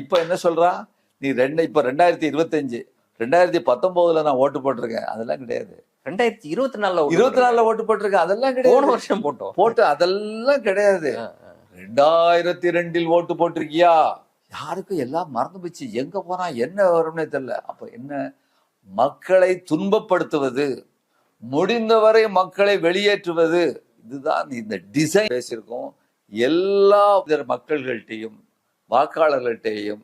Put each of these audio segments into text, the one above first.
இப்ப என்ன சொல்றா? நீ ரெண்டு இப்ப ரெண்டாயிரத்தி இருபத்தஞ்சு ரெண்டாயிரத்தி பத்தொன்பதுல நான் ஓட்டு போட்டிருக்கேன். அதெல்லாம் கிடையாது. ரெண்டாயிரத்தி இருபத்தி நாலுல இருபத்தி நாலுல ஓட்டு போட்டிருக்கேன். அதெல்லாம் போன கிடையாது வருஷம் போட்டோம். போட்டு அதெல்லாம் கிடையாது. ரெண்டாயிரத்தி ரெண்டில் ஓட்டு போட்டிருக்கியா? யாருக்கும் எல்லாம் மறந்து போச்சு. எங்க போனா என்ன வரும்னே தெரியல. அப்ப என்ன? மக்களை துன்பப்படுத்துவது முடிந்தவரை மக்களை வெளியேற்றுவது. இதுதான் இந்த டிசைன் பேசியிருக்கோம். எல்லா மக்கள்கள்கிட்டையும் வாக்காளர்கள்ட்டையும்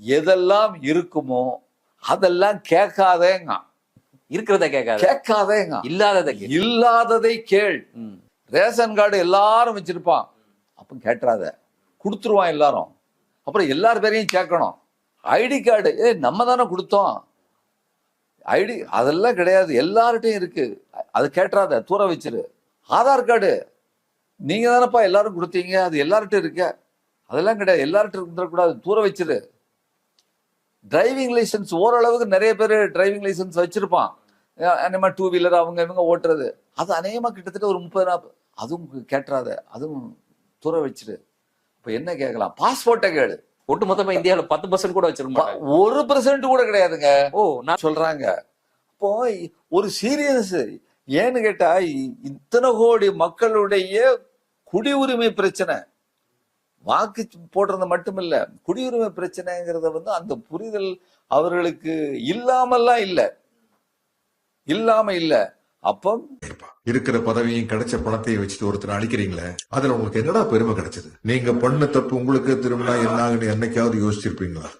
எதெல்லாம் இருக்குமோ அதெல்லாம் கேட்காதேங்க. இருக்கிறத கேட்காத. கேட்காதேங்க. இல்லாதத இல்லாததை கேள். ரேஷன் கார்டு எல்லாரும் வச்சிருப்பான். அப்ப கேட்டுறாத கொடுத்துருவான் எல்லாரும். அப்புறம் எல்லார் பேரையும் கேட்கணும். ஐடி கார்டு ஏ நம்ம தானே கொடுத்தோம். ஐடி அதெல்லாம் கிடையாது. எல்லார்ட்டையும் இருக்கு. அது கேட்டுறாத தூர வச்சிரு. ஆதார் கார்டு. நீங்க தானேப்பா எல்லாரும் கொடுத்தீங்க. அது எல்லார்ட்டும் இருக்க. அதெல்லாம் கிடையாது. எல்லார்ட்டும் இருந்துடக்கூடாது. தூர வச்சிரு. டிரைவிங் லைசன்ஸ் ஓரளவுக்கு நிறைய பேர் டிரைவிங் லைசன்ஸ் வச்சிருப்பான். நம்ம டூ வீலர் அவங்க இவங்க ஓட்டுறது. அது அநேகமா கிட்டத்தட்ட ஒரு முப்பது நாற்பது அதுவும் கேட்டுறாத அதுவும் தூர வச்சிரு. இப்ப என்ன கேட்கலாம்? பாஸ்போர்ட்டை கேளு. ஒட்டு மொத்தமா இந்தியாவுல பத்து பர்சன்ட் கூட வச்சிருக்க ப- மாட்டாங்க. ஒரு பெர்சன்ட் கூட கிடையாதுங்க. ஓ நான் சொல்றாங்க. அப்போ ஒரு சீரியஸ் ஏன்னு கேட்டா இத்தனை கோடி மக்களுடைய குடியுரிமை பிரச்சனை. வாக்கு போடுறது மட்டுமில்ல குடியுரிமை பிரச்சனைங்கிறத வந்து அந்த புரிதல் அவர்களுக்கு இல்லாமல்லாம் இல்ல. இல்லாம இல்ல. அப்போ இருக்கிற பதவியும் கிடைச்ச பணத்தையும் வச்சுட்டு ஒருத்தர் அழிக்கிறீங்களே அதுல உங்களுக்கு என்னடா பெருமை கிடைச்சது? நீங்க பண்ண தப்பு உங்களுக்கு திரும்பினா என்ன ஆகுன்னு என்னைக்காவது யோசிச்சிருப்பீங்களா?